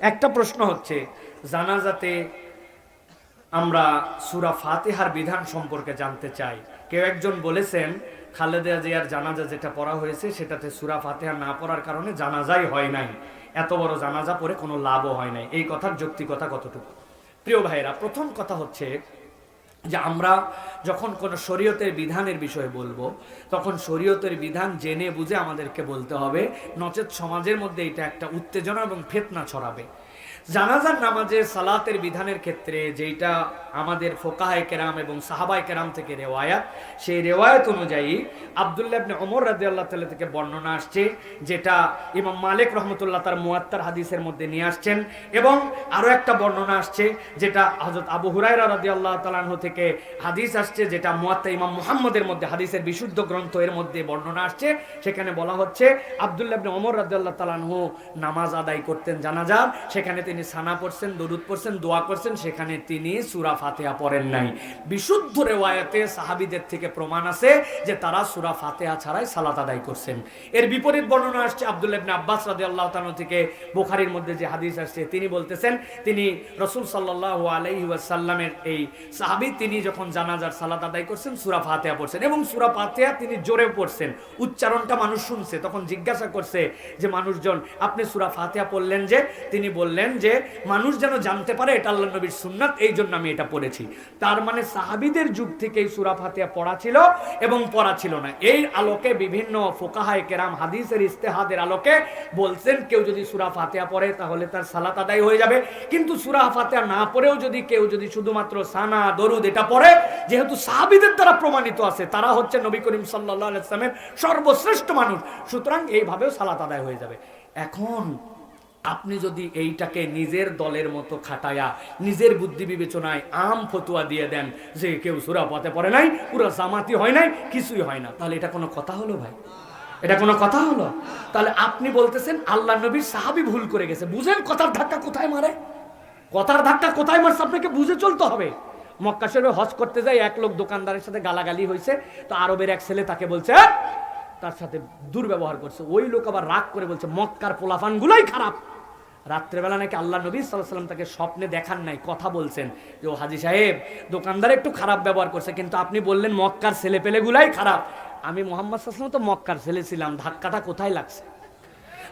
একটা প্রশ্ন হচ্ছে, জানাজাতে আমরা সুরা ফাতেহার বিধান সম্পর্কে জানতে চাই। কেউ একজন বলেছেন, খালেদা জিয়ার জানাজা যেটা পড়া হয়েছে, সেটাতে সুরা ফাতেহা না পড়ার কারণে জানাজাই হয় নাই। এত বড় জানাজা পড়ে কোনো লাভও হয় নাই। এই কথার যৌক্তিকতা কতটুকু? প্রিয় ভাইয়েরা, প্রথম কথা হচ্ছে যে আমরা যখন কোনো শরীয়তের বিধানের বিষয়ে বলব, তখন শরীয়তের বিধান জেনে বুঝে আমাদেরকে বলতে হবে। নচেত সমাজের মধ্যে এটা একটা উত্তেজনা এবং ফেতনা ছড়াবে। জানাজার নামাজের সালাতের বিধানের ক্ষেত্রে যেটা আমাদের ফোকাহায় কেরাম এবং সাহাবাই কেরাম থেকে রেওয়ায়াত, সেই রেওয়ায়ত অনুযায়ী আবদুল্লাহ ইবনে ওমর রাদিয়াল্লাহু তাআলা থেকে বর্ণনা আসছে, যেটা ইমাম মালিক রহমতুল্লাহ তার মুয়াত্তার হাদিসের মধ্যে নিয়ে আসছেন এবং আরও একটা বর্ণনা আসছে, যেটা হযরত আবু হুরায়রা রাদিয়াল্লাহু আল্লাহ আনহু থেকে হাদিস আসছে, যেটা মুয়াত্তা ইমাম মুহাম্মদের মধ্যে হাদিসের বিশুদ্ধ গ্রন্থ এর মধ্যে বর্ণনা আসছে। সেখানে বলা হচ্ছে, আবদুল্লাহ ইবনে ওমর রাদিয়াল্লাহু তাআলা আনহু নামাজ আদায় করতেন জানাজার, সেখানে তিনি সানা পড়ছেন, দরুদ পড়ছেন, দোয়া করছেন, সেখানে তিনি সূরা ফাতিহা পড়েন নাই। বিশুদ্ধ রেওয়ায়াতে সাহাবীদের থেকে প্রমাণ আছে যে তারা সূরা ফাতিহা ছাড়াই সালাত আদায় করছেন। এর বিপরীত বর্ণনা আসছে আব্দুল্লাহ ইবনে আব্বাস রাদিয়াল্লাহু তাআলা থেকে। বুখারীর মধ্যে যে হাদিস আসছে, তিনি বলতেছেন, তিনি রাসূল সাল্লাল্লাহু আলাইহি ওয়াসাল্লামের এই সাহাবী, তিনি যখন জানাজার সালাত আদায় করছেন, সূরা ফাতিহা পড়ছেন এবং সূরা ফাতিহা তিনি জোরে পড়ছেন। উচ্চারণটা মানুষ শুনছে, তখন জিজ্ঞাসা করছে যে, মানুষজন, আপনি সূরা ফাতিহা পড়লেন যে? তিনি বললেন যে মানুষ যেন জানতে পারে এটা আল্লাহ নবীর সুন্নাত, এই জন্য আমি এটা পড়েছি। তার মানে সাহাবিদের যুগ থেকে এই সুরা ফাতিহা পড়া ছিল এবং পড়া ছিল না। এই আলোকে বিভিন্ন ফোকাহায় কেরাম হাদিসের ইস্তেহাদের আলোকে বলছেন, কেউ যদি সুরা ফাতিহা পড়ে তাহলে তার সালাত আদায় হয়ে যাবে। কিন্তু সুরা ফাতিহা না পড়েও যদি কেউ যদি শুধুমাত্র সানা, দরুদ এটা পড়ে, যেহেতু সাহাবিদের দ্বারা প্রমাণিত আছে, তারা হচ্ছে নবী করিম সাল্লাহ আলাইসলামের সর্বশ্রেষ্ঠ মানুষ, সুতরাং এইভাবেও সালাত আদায় হয়ে যাবে। এখন আপনি যদি এইটাকে নিজের দলের মতো খাটায়া, নিজের বুদ্ধি বিবেচনায় আম ফতুয়া দিয়ে দেন, যে কেউ সুরা পথে পড়ে নাই পুরো জামাতি হয় নাই, কিছুই হয় না। তাহলে এটা কোনো কথা হলো ভাই? এটা কোনো কথা হলো? তাহলে আপনি বলতেছেন আল্লাহ নবীর সাহাবি ভুল করে গেছে। বুঝেন কথার ধাক্কা কোথায় মারে? কথার ধাক্কা কোথায় মারছে? আপনাকে বুঝে চলতে হবে। মক্কা শরীফে হজ করতে যাই, এক লোক দোকানদারের সাথে গালাগালি হয়েছে। তো আরবের এক ছেলে তাকে বলছে "হ্যাঁ!" তার সাথে দুর্ব্যবহার করছে। ওই লোক আবার রাগ করে বলছে, মক্কার পোলাফানগুলোই খারাপ। রাত্রেবেলা নাকি আল্লাহ নবী সাল্লাম তাকে স্বপ্নে দেখান নাই, কথা বলছেন। যে ও হাজি সাহেব, দোকানদার একটু খারাপ ব্যবহার করছে, কিন্তু আপনি বললেন মক্কার ছেলে পেলেগুলাই খারাপ। আমি মোহাম্মদ সাল্লাম তো মক্কার ছেলে ছিলাম, ধাক্কাটা কোথায় লাগছে?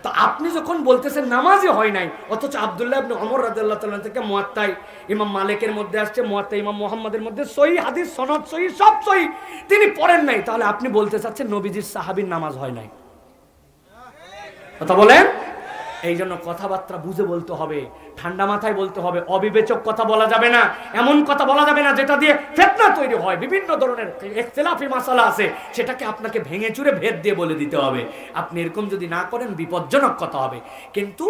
তো আপনি যখন বলতেছেন নামাজই হয় নাই, অথচ আবদুল্লাহ ইবনে ওমর রাদিয়াল্লাহু তাআলা থেকে মুয়াত্তাই, ইমাম মালিকের মধ্যে আসছে মুয়াত্তা ইমাম মোহাম্মদের মধ্যে সহি হাদিস, সনদ সহি, সব সহি, তিনি পড়েন নাই। তাহলে আপনি বলতে চাচ্ছেন নবীজির সাহাবীর নামাজ হয় নাই। কথা বলেন? এই জন্য কথাবার্তা বুঝে বলতে হবে, ঠান্ডা মাথায় বলতে হবে, অবিবেচক কথা বলা যাবে না, এমন কথা বলা যাবে না যেটা দিয়ে ফেতনা তৈরি হয়, বিভিন্ন ধরনের একতলাফি মশালা আছে, সেটাকে আপনাকে ভেঙে চুরে ভেদ দিয়ে বলে দিতে হবে। আপনি এরকম যদি না করেন, বিপজ্জনক কথা হবে। কিন্তু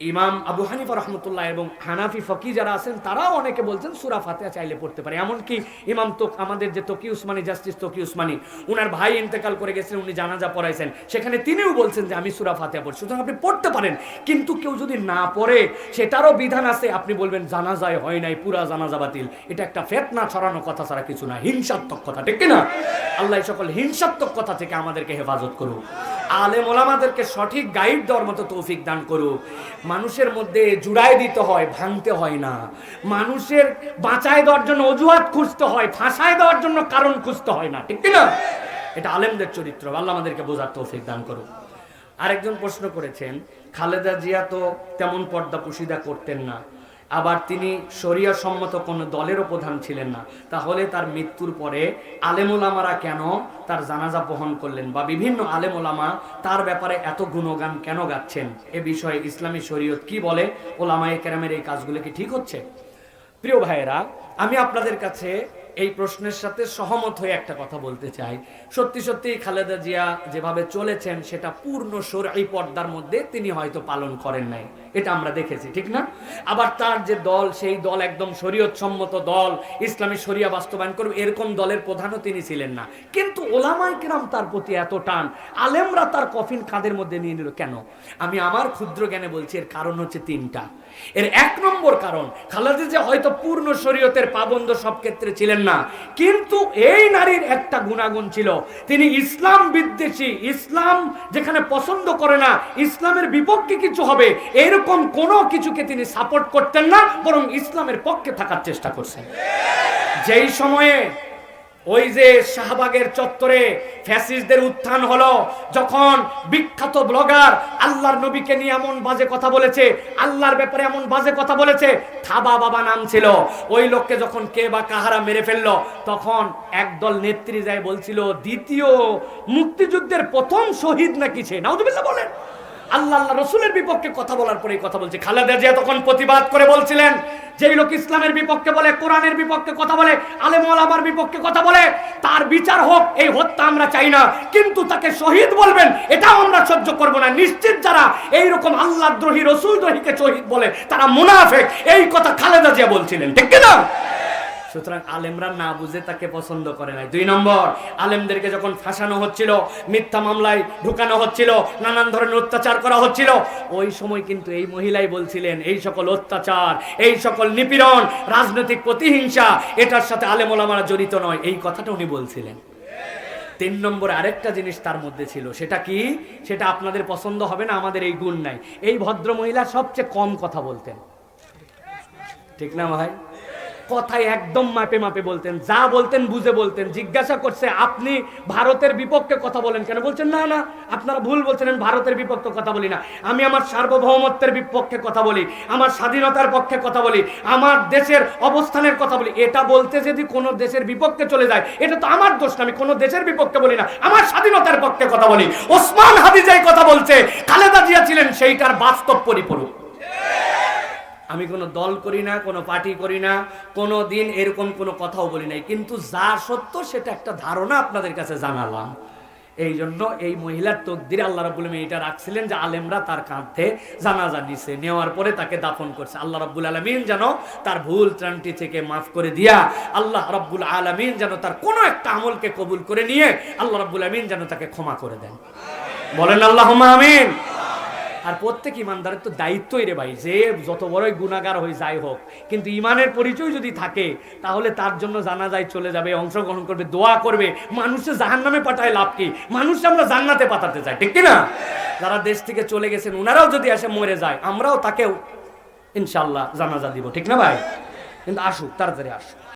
ইমাম আবু হানিফা রহমতুল্লাহ এবং হানাফি ফকি যারা আছেন, তারাও অনেকে বলছেন সুরা ফাতেহা চাইলে পড়তে পারে। এমনকি ইমাম তো আমাদের যে তকি উসমানী, জাস্টিস তকি উসমানী, উনার ভাই ইন্তেকাল করে গেছেন, উনি জানাজা পড়াইছেন। সেখানে তিনিও বলছেন যে, আমি সুরা ফাতেহা পড়ছি। সুতরাং আপনি পড়তে পারেন, কিন্তু কেউ যদি না পড়ে, সেটারও বিধান আছে। আপনি বলবেন, জানাজায় হয় নাই, পুরা জানাজা বাতিল। এটা একটা ফেতনা ছড়ানো কথা ছাড়া কিছু না, হিংসাত্মক কথা, ঠিক না আল্লাহ সকল হিংসাত্মক কথা থেকে আমাদেরকে হেফাজত করুক। আলেম ওলামাদেরকে সঠিক গাইড দেওয়ার মতো তৌফিক দান করুক। মানুষের মধ্যে জুড়াই দিতে হয়, ভাঙতে হয় না। মানুষের বাঁচায় দেওয়ার জন্য অজুহাত খুঁজতে হয় ফাঁসায় দেওয়ার জন্য কারণ খুঁজতে হয় না, ঠিক না? এটা আলেমদের চরিত্র, আল্লাহ আমাদেরকে বোঝার তৌফিক দান করুক। আরেকজন প্রশ্ন করেছেন, খালেদা জিয়া তো তেমন পর্দা পুশিদা করতেন না। আবার তিনি শরিয়া সম্মত কোন দলেরও প্রধান ছিলেন না। তাহলে তার মৃত্যুর পরে আলেমুলামারা কেন তার জানাজা বহন করলেন বা বিভিন্ন আলেমুলামা তার ব্যাপারে এত গুণগান কেন গাচ্ছেন? এ বিষয়ে ইসলামী শরীয়ত কি বলে? ওলামায়ে কেরামের এই কাজগুলো কি ঠিক হচ্ছে? প্রিয় ভাইয়েরা, আমি আপনাদের কাছে এই প্রশ্নের সাথে সহমত হয়ে একটা কথা বলতে চাই। সত্যি সত্যি খালেদা জিয়া যেভাবে চলেছেন, সেটা পূর্ণ সরাই পর্দার মধ্যে তিনি হয়তো পালন করেন নাই। এটা আমরা দেখেছি, ঠিক না? আবার তার যে দল, সেই দল একদম শরীয়ত সম্মত দল, ইসলামী শরিয়া বাস্তবায়ন করবে, এরকম দলের প্রধানও তিনি ছিলেন না। কিন্তু ওলামাই কিরাম তার প্রতি এত টান, আলেমরা তার কফিন কাঁধের মধ্যে নিয়ে নিল কেন? আমি আমার ক্ষুদ্র জ্ঞানে বলছি, এর কারণ হচ্ছে তিনটা। এর এক নম্বর কারণ, খালেদা যে হয়তো পূর্ণ শরীয়তের পাবন্দ সব ক্ষেত্রে ছিলেন না। কিন্তু এই নারীর একটা গুণাগুণ ছিল। তিনি ইসলাম বিদ্বেষী। ইসলাম যেখানে পছন্দ করে না, ইসলামের বিপক্ষে কিছু হবে। এরকম কোনো কিছুকে তিনি সাপোর্ট করতেন না, বরং ইসলামের পক্ষে থাকার চেষ্টা করছেন। যেই সময়ে ওই যে শাহবাগের চত্বরে ফ্যাসিস্টদের উত্থান হলো, যখন বিখ্যাত ব্লগার আল্লাহর নবীকে নিয়ে এমন বাজে কথা বলেছে, আল্লাহর ব্যাপারে এমন বাজে কথা বলেছে, থাবা বাবা নাম ছিল। ওই লোককে যখন কে বা কাহারা মেরে ফেলল, তখন একদল নেত্রী যায় বলছিল, দ্বিতীয় মুক্তিযুদ্ধের প্রথম শহীদ নাকি সে? নাউজুবিল্লাহ বলেন। আল্লাহ আল্লাহ রসুলের বিপক্ষে কথা বলার পরে কথা বলছে। খালেদা জিয়া তখন প্রতিবাদ করে বলছিলেন যে লোক ইসলামের বিপক্ষে বলে, কোরআনের বিপক্ষে কথা বলে, আলেম ওলামার বিপক্ষে কথা বলে, তার বিচার হোক, এই হত্যা আমরা চাই না। কিন্তু তাকে শহীদ বলবেন, এটাও আমরা সহ্য করব না। নিশ্চিত যারা এই রকম রসুল দ্রোহীকে শহীদ বলে, তারা মুনাফেক। এই কথা খালেদা জিয়া বলছিলেন, ঠিক না সুতরাং আলেমরা না বুঝে তাকে পছন্দ করে নাই। দুই নম্বর, আলেমদেরকে যখন ফাঁসানো হচ্ছিল, মিথ্যা মামলায় ঢুকানো হচ্ছিল, নানান ধরনের অত্যাচার করা হচ্ছিল, ওই সময় কিন্তু এই মহিলাই বলছিলেন, এই সকল অত্যাচার, এই সকল নিপীড়ন, রাজনৈতিক প্রতিহিংসা, এটার সাথে আলেম ওলামারা জড়িত নয়। এই কথাটা উনি বলছিলেন। তিন নম্বরে আরেকটা জিনিস তার মধ্যে ছিল, সেটা কি? সেটা আপনাদের পছন্দ হবে না, আমাদের এই গুণ নাই। এই ভদ্র মহিলা সবচেয়ে কম কথা বলতেন। ঠিক না ভাই? কথায় একদম মাপে মাপে বলতেন, যা বলতেন বুঝে বলতেন। জিজ্ঞাসা করছে, আপনি ভারতের বিপক্ষে কথা বলেন কেন? বলছেন, না না, আপনারা ভুল বলছেন ভারতের বিপক্ষে কথা বলি না। আমি আমার সার্বভৌমত্বের বিপক্ষে কথা বলি, আমার স্বাধীনতার পক্ষে কথা বলি, আমার দেশের অবস্থানের কথা বলি। এটা বলতে যদি কোনো দেশের বিপক্ষে চলে যায়, এটা তো আমার দোষ না, আমি কোনো দেশের বিপক্ষে বলি না, আমার স্বাধীনতার পক্ষে কথা বলি। ওসমান হাদিজাই কথা বলছে, খালেদা জিয়া ছিলেন সেইটার বাস্তব পরিপূরক। আমি কোনো দল করি না, কোনো পার্টি করি না, কোনো দিন এরকম কোনো কথাও বলি নাই। কিন্তু যা সত্য সেটা একটা ধারণা আপনাদের কাছে জানালাম। এই জন্য এই মহিলার তকদিরে আল্লাহ রাবুল এটা রাখছিলেন যে আলেমরা তার কাঁধে জানাজা নিছে। নেওয়ার পরে তাকে দাফন করছে। আল্লাহ রাব্বুল আলমিন যেন তার ভুল ত্রান্তি থেকে মাফ করে দিয়া আল্লাহ রাব্বুল আলমিন যেন তার কোনো একটা আমলকে কবুল করে নিয়ে আল্লাহ রাব্বুল আলমিন যেন তাকে ক্ষমা করে দেন। বলেন আল্লাহ আমিন। আর প্রত্যেক ইমানদারের তো দায়িত্বই রে ভাই, যে যত বড়ই গুণাগার হয়ে যাই হোক, কিন্তু ইমানের পরিচয় যদি থাকে, তাহলে তার জন্য জানা যায় চলে যাবে, অংশগ্রহণ করবে, দোয়া করবে। মানুষে জাহান নামে পাঠায় লাভ কি? মানুষ আমরা জান্নাতে পাঠাতে চাই, ঠিক না যারা দেশ থেকে চলে গেছেন ওনারাও যদি এসে মরে যায়, আমরাও তাকেও ইনশাল্লাহ জানাজা দিব, ঠিক না ভাই? কিন্তু আসুক, তাড়াতাড়ি আসুক।